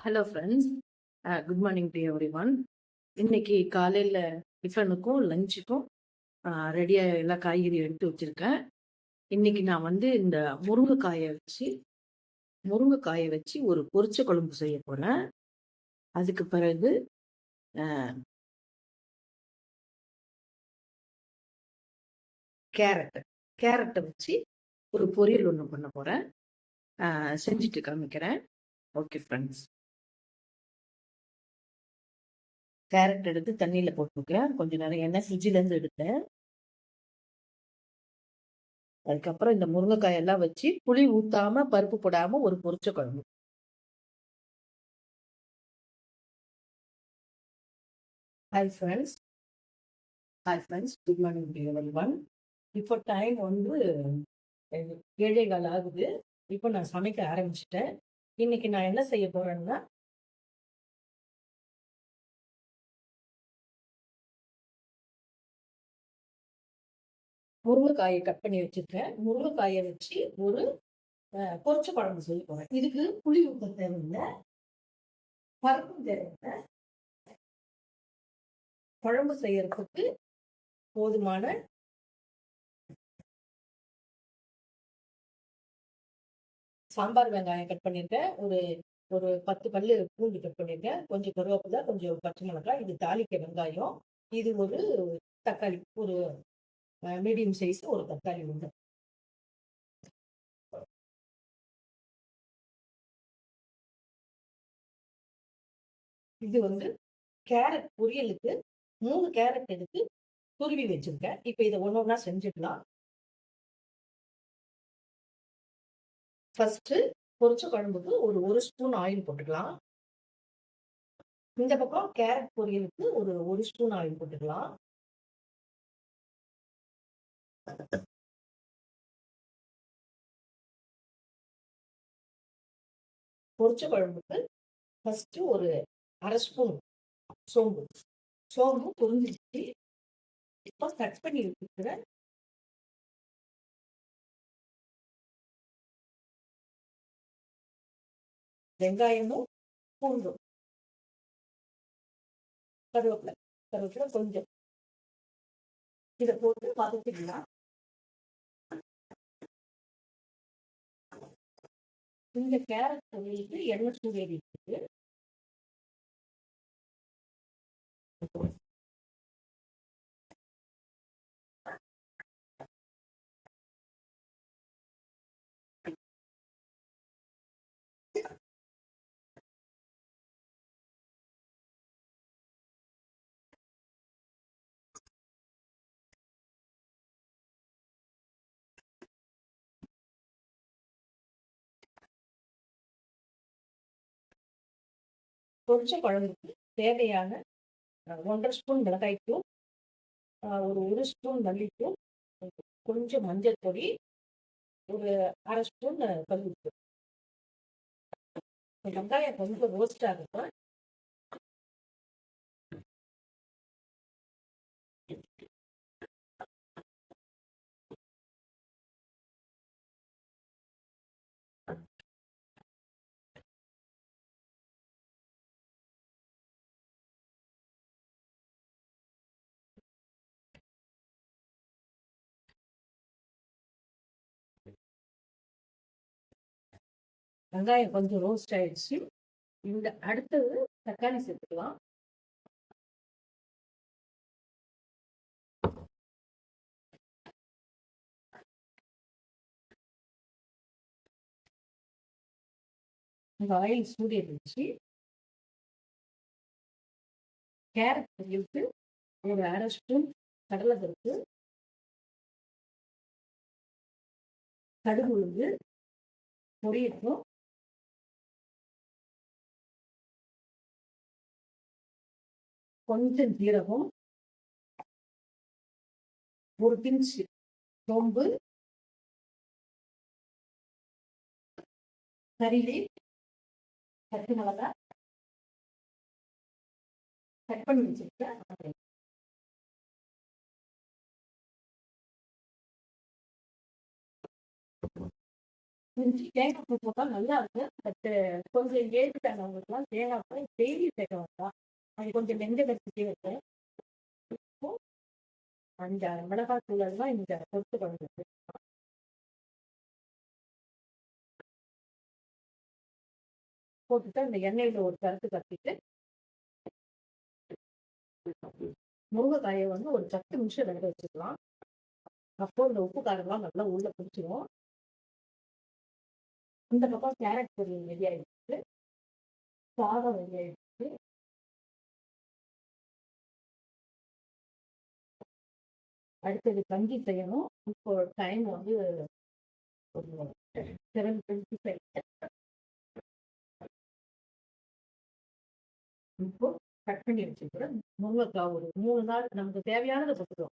Hello friends good morning to everyone இன்னைக்கு காலையில் டிஃபனுக்கும் லஞ்சுக்கும் ரெடியாக uh, எல்லா காய்கறியும் எடுத்து வச்சுருக்கேன். இன்னைக்கு நான் வந்து இந்த முருங்கைக்காயை வச்சு முருங்கைக்காயை வச்சு ஒரு பொரிச்ச குழம்பு செய்ய போகிறேன் அதுக்கு பிறகு கேரட்டு. கேரட்டை வச்சு ஒரு பொரியல் ஒன்று பண்ண போகிறேன் செஞ்சுட்டு காமிக்கிறேன். ஓகே ஃப்ரெண்ட்ஸ் கேரட் எடுத்து தண்ணியில் போட்டுருக்கேன். கொஞ்சம் நேரம் எண்ணெய் ஃப்ரிட்ஜிலேருந்து எடுத்தேன். அதுக்கப்புறம் இந்த முருங்கைக்காயெல்லாம் வச்சு புளி ஊத்தாம பருப்பு போடாம ஒரு பொரிச்ச குழம்பு. Hi friends hi friends good morning everyone இப்போ டைம் வந்து ஏழை கால் ஆகுது. இப்போ நான் சமைக்க ஆரம்பிச்சிட்டேன். இன்னைக்கு நான் என்ன செய்ய போறேன்னா முருங்கைக்காயை கட் பண்ணி வச்சிருக்கேன் முருங்கைக்காயை வச்சு ஒரு பொரிச்ச குழம்பு செய்ய போறேன். இதுக்கு புளி உப்பு தேவையில்லை. பருப்பு தேவையில்லை. குழம்பு செய்யறதுக்கு போதுமான சாம்பார் வெங்காயம் கட் பண்ணியிருக்கேன். ஒரு ஒரு பத்து பல்லு பூண்டு கட் பண்ணியிருக்கேன். கொஞ்சம் கருவேப்பிலை கொஞ்சம் பச்சை மிளகாய் இது தாளிக்க வெங்காயம். இது ஒரு தக்காளி ஒரு மீடியம் சைஸ் ஒரு தக்காளி உண்டு இது வந்து கேரட் பொரியலுக்கு மூணு கேரட் எடுத்து துருவி வச்சிருக்கேன். இப்போ இதை ஒன்று ஒன்றா செஞ்சுக்கலாம். ஃபர்ஸ்ட் பொரிச்ச குழம்புக்கு ஒரு ஒரு ஸ்பூன் ஆயில் போட்டுக்கலாம். இந்த பக்கம் கேரட் பொரியலுக்கு ஒரு ஒரு ஸ்பூன் ஆயில் போட்டுக்கலாம். பொரிச்ச குழம்புக்கு ஃபர்ஸ்ட் ஒரு அரை ஸ்பூன் சோம்பு. சோம்பு பொரிஞ்சிச்சு இப்போ கட் பண்ணி வச்சுக்கிற வெங்காயமும் பூண்டும். கருவேப்பிலை. கருவேப்பிலை கொஞ்சம். இதை போட்டு வதக்கிடலாம். இந்த கேரட் பொரியலுக்கு எண்ணெய் சூடேறி இருக்குது பொரிச்ச குழம்புக்கு தேவையான ஒன்றரை ஸ்பூன் மிளகாய்த்தூள் ஒரு ஒரு ஸ்பூன் மல்லித்தூள் கொஞ்சம் மஞ்சள் பொடி ஒரு அரை ஸ்பூன் கல்லுப்பு வெங்காயம் கொஞ்சம் ரோஸ்ட் ஆகட்டும் வெங்காயம் கொஞ்சம் ரோஸ்ட் ஆயிடுச்சு. இந்த அடுத்தது தக்காளி சேர்த்துக்கலாம். இந்த ஆயில் சூடி இருந்துச்சு கேரட் பொரியலுக்கு ஒரு அரை ஸ்பூன் கடலை பருப்பு கடுகு உளுந்து பொரியட்டும் கொஞ்சம் ஜீரகம் ஒரு பிஞ்ச் சோம்பு கறிலி பச்சை மிளகா கட் பண்ணி வச்சிருக்கேன் இஞ்சி தேங்காய் பூ நல்லா இருக்கும் பட் கொஞ்சம் ஏஜ் ஆனவங்களுக்குலாம் தேங்காய் பூ டெய்லி சேர்க்க வேண்டாம் அது கொஞ்சம் வெந்த கட்டிட்டே இருக்கும் அந்த மிளகாய் தூள் தான் இந்த பொட்டு குழம்பு போட்டுட்டு அந்த எண்ணெயில ஒரு கருத்து கத்திட்டு முருங்கைக்காயை வந்து ஒரு பத்து நிமிஷம் வேக வச்சுக்கலாம். அப்போ இந்த உப்பு காரம்லாம் நல்லா உள்ள பிடிச்சிரும். இந்த பக்கம் கேரட் பொரியல் ரெடி ஆயிடுச்சு. சாதம் ரெடி ஆயிடுச்சு. அடுத்தது கஞ்சி செய்யணும் இப்போ டைம் வந்து செவன் டுவெண்ட்டி ஃபைவ் இப்போ கட் பண்ணி வச்சுக்கிறோம் முருங்கைக்காய் ஒரு மூணு நாள் நமக்கு தேவையானதை போட்டுக்கிறோம்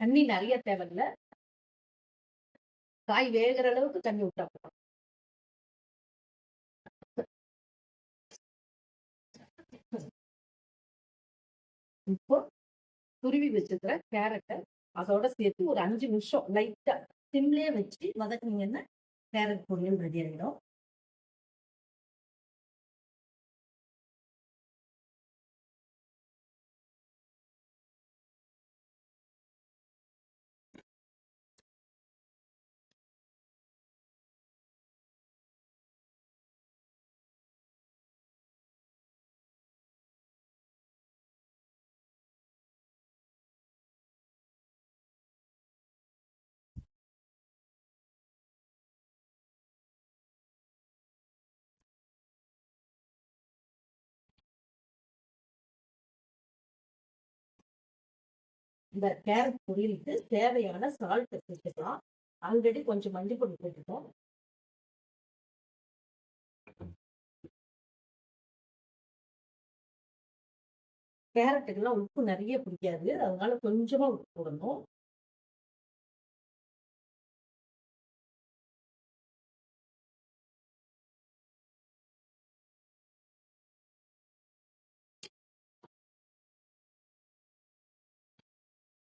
தண்ணி நிறைய தேவையில்ல. காய் வேகிற அளவுக்கு தண்ணி விட்டா போதும். இப்போ துருவி வச்சிருக்கிற கேரட்டை அதோட சேர்த்து ஒரு அஞ்சு நிமிஷம் லைட்டா சிம்லயே வச்சு வதக்குனீங்கன்னா கேரட் பொரியல் ரெடி ஆகிடும் இந்த கேரட் பொரியலுக்கு தேவையான சால்ட் சேர்த்துக்கலாம். ஆல்ரெடி கொஞ்சம் மஞ்சள் பொடி போட்டுட்டோம். கேரட்டுக்கெல்லாம் உப்பு நிறைய பிடிக்காது. அதனால கொஞ்சமா உப்பு போடணும்.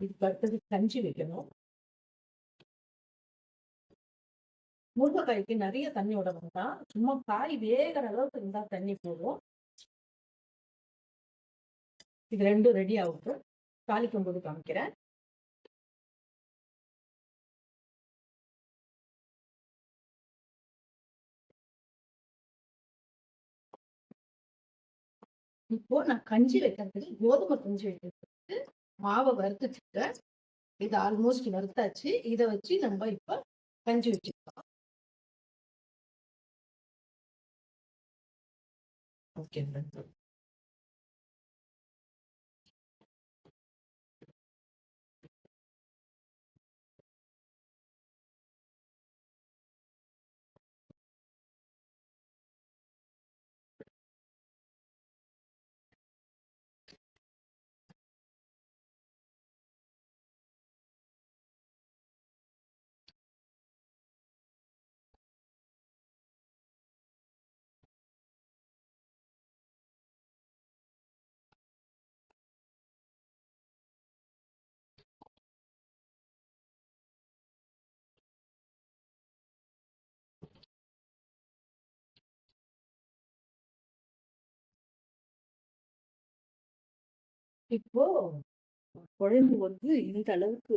இதுக்கு அடுத்தது கஞ்சி வைக்கணும் முருங்கைக்காய்க்கு நிறைய தண்ணி விட வேண்டாம் சும்மா காய் வேகிற அளவுக்கு இருந்தா தண்ணி போடுவோம் இது ரெண்டும் ரெடி ஆகுது தாளிக்கும் போது காமிக்கிறேன் இப்போ நான் கஞ்சி வைக்கிறதுக்கு கோதுமை கஞ்சி வைக்கிறது மாவை வறுத்துச்சுட்டேன் இது ஆல்மோஸ்ட் வறுத்தாச்சு. இதை வச்சு நம்ம இப்ப கஞ்சி வச்சுக்கலாம். ஓகே இப்போ குழம்பு வந்து இந்த அளவுக்கு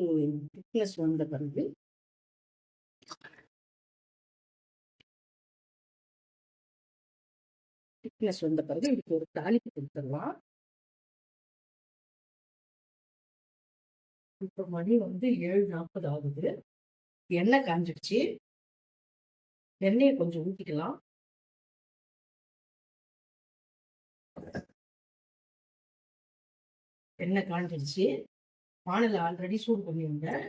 திக்னஸ் வந்த பிறகு திக்னஸ் வந்த பிறகு இதுக்கு ஒரு தாளிப்பு கொடுத்துடலாம். இப்போ மணி வந்து ஏழு நாற்பது ஆகுது. எண்ணெய் காஞ்சிடுச்சு. எண்ணெயை கொஞ்சம் ஊற்றிக்கலாம் எண்ணெய் காஞ்சிடுச்சு வானல ஆல்ரெடி சூடு பண்ணியிருந்தேன்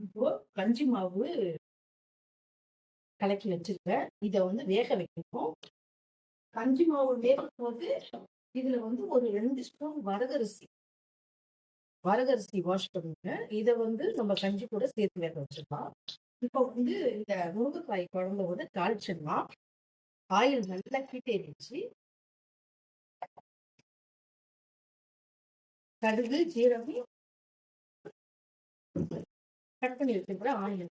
இப்போ கஞ்சி மாவு கலக்கி வச்சிருக்கேன் இதை வந்து வேக வைக்கணும். கஞ்சி மாவு வேகும் போது இதுல வந்து ஒரு ரெண்டு ஸ்பூன் வரகரிசி. வரகரிசி வாஷ் பண்ணுங்க இதை வந்து நம்ம கஞ்சி கூட சேர்த்து வேக வச்சிருக்கலாம் இப்போ வந்து இந்த முருங்கைக்காய் குழம்பு வந்து தாளிச்சிடலாம். ஆயில் நல்லா கீட்டேறிச்சு கடுகு ஜீரகம் கட் பண்ணி வச்சுக்கூட ஆயில்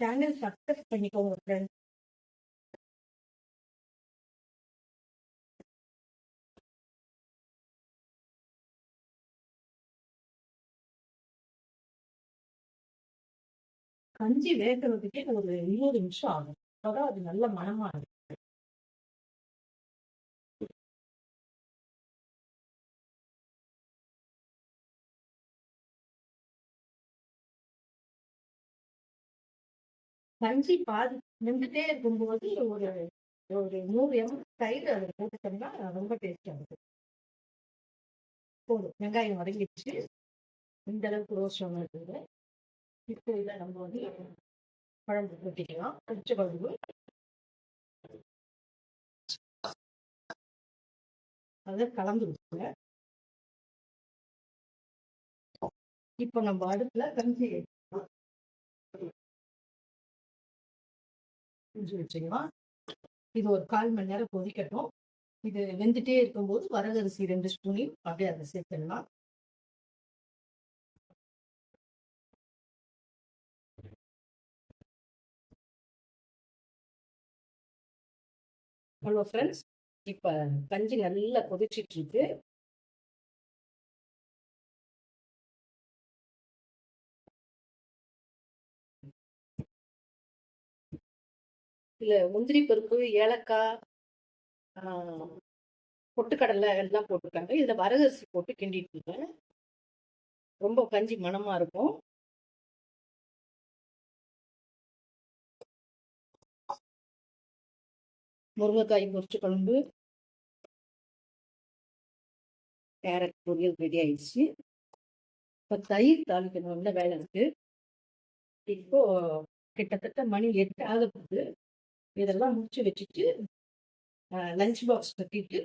சேனல் சப்ஸ்கிரைப் பண்ணிக்கோங்க ஃப்ரெண்ட்ஸ் கஞ்சி வேகிறதுக்கே ஒரு இருபது நிமிஷம் ஆகும். அப்பதான் அது நல்ல மனமா இருக்கும் கஞ்சி பாதி நின்றுட்டே இருக்கும்போது ஒரு ஒரு நூறு எம் தயிர் அதில் போட்டுட்டோம்னா ரொம்ப டேஸ்டா இருக்கும். போதும். வெங்காயம் வதங்கிடுச்சு. இந்த அளவுக்கு ரோஸ்டம் இருக்குது இப்போ இதை நம்ம வந்து குழம்பு ஊற்றிக்கலாம் பச்சை குழம்பு. அதை கலந்து விட்டுங்க இப்போ நம்ம அடுப்புல கஞ்சி கஞ்சி வச்சுக்கலாம் இது ஒரு கால் மணி நேரம் கொதிக்கட்டும். இது வெந்துட்டே இருக்கும்போது வரகரிசி ரெண்டு ஸ்பூனையும் அப்படியே அதை சேர்த்துடலாம். ஹலோ ஃப்ரெண்ட்ஸ் இப்போ கஞ்சி நல்லா கொதிச்சிட்டு இருக்கு. இல்லை முந்திரி பருப்பு ஏலக்காய் பொட்டுக்கடலை எல்லாம் போட்டிருக்காங்க. இதில் வரகரிசி போட்டு கிண்டிட்டு இருக்கேன் ரொம்ப கஞ்சி மனமாக இருக்கும். முருங்கைக்காய் பொரிச்ச குழம்பு. கேரட் பொரியல் ரெடி ஆயிடுச்சு. இப்போ தயிர் தாளிக்கணும்ல வேலை இருக்குது இப்போ கிட்டத்தட்ட மணி எட்டு ஆக போகுது இதெல்லாம் முடிச்சு வச்சுட்டு லஞ்ச் பாக்ஸ் கட்டிட்டு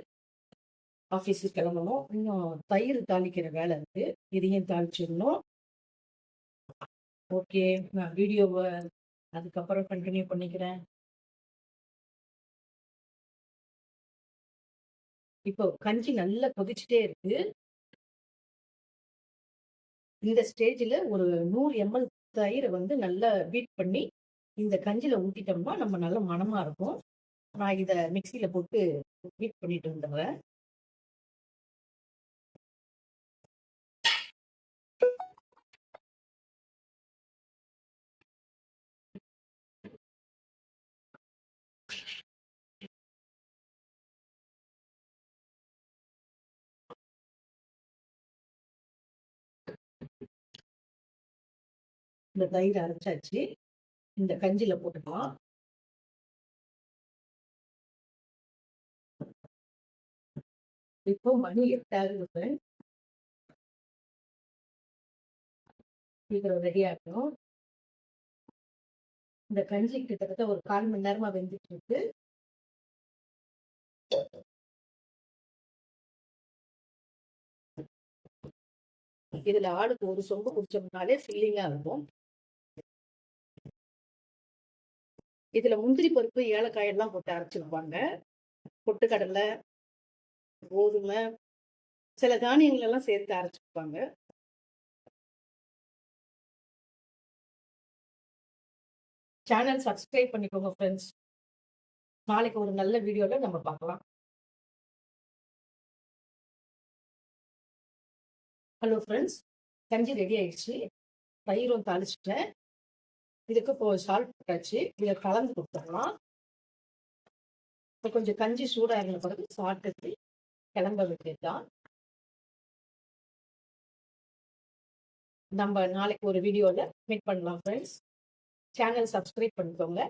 ஆஃபீஸுக்கு கிளம்பணும். இன்னும் தயிர் தாளிக்கிற வேலை இருக்கு. இதையும் தாளிச்சிடணும். ஓகே. நான் வீடியோவை அதுக்கப்புறம் கண்டினியூ பண்ணிக்கிறேன். இப்போ கஞ்சி நல்லா கொதிச்சுட்டே இருக்கு. இந்த ஸ்டேஜில் ஒரு நூறு எம்எல் தயிரை வந்து நல்லா பீட் பண்ணி இந்த கஞ்சியில ஊத்திட்டோம்னா நம்ம நல்ல மணமா இருக்கும். நான் இத மிக்சியில போட்டு பீட் பண்ணிட்டு வந்துடுறேன். இந்த தயிர் அரைச்சாச்சு. இந்த கஞ்சில போட்டுக்கலாம். இப்போ மணி எட்டாகுது சீக்கிரம் ரெடி ஆகணும் இந்த கஞ்சி கிட்டத்தட்ட ஒரு கால் மணி நேரமா வெந்துட்டு இருக்கு இதுல ஆளுக்கு ஒரு சொம்பு குடிச்சோம்னாலே ஃபில்லிங்கா இருக்கும். இதுல முந்திரி பருப்பு ஏலக்காய் எல்லாம் போட்டு அரைச்சிருப்பாங்க பொட்டுக்கடலை கோதுமை சில தானியங்கள் எல்லாம் சேர்த்து அரைச்சிருப்பாங்க சேனல் சப்ஸ்கிரைப் பண்ணிக்கோங்க ஃப்ரெண்ட்ஸ் நாளைக்கு ஒரு நல்ல வீடியோல நம்ம பார்க்கலாம். ஹலோ ஃப்ரெண்ட்ஸ் கஞ்சி ரெடி ஆயிடுச்சு. தயிரும் தாளிச்சிட்டேன். இதுக்கு இப்போ சால்ட் போட்டாச்சு. இதை கலந்து கொடுத்துடலாம். இப்போ கொஞ்சம் கஞ்சி சூடாகின பிறகு சாப்பிட்டு கிளம்ப வேண்டியதுதான். நம்ம நாளைக்கு ஒரு வீடியோவில் மீட் பண்ணலாம் ஃப்ரெண்ட்ஸ் சேனல் சப்ஸ்கிரைப் பண்ணிக்கோங்க.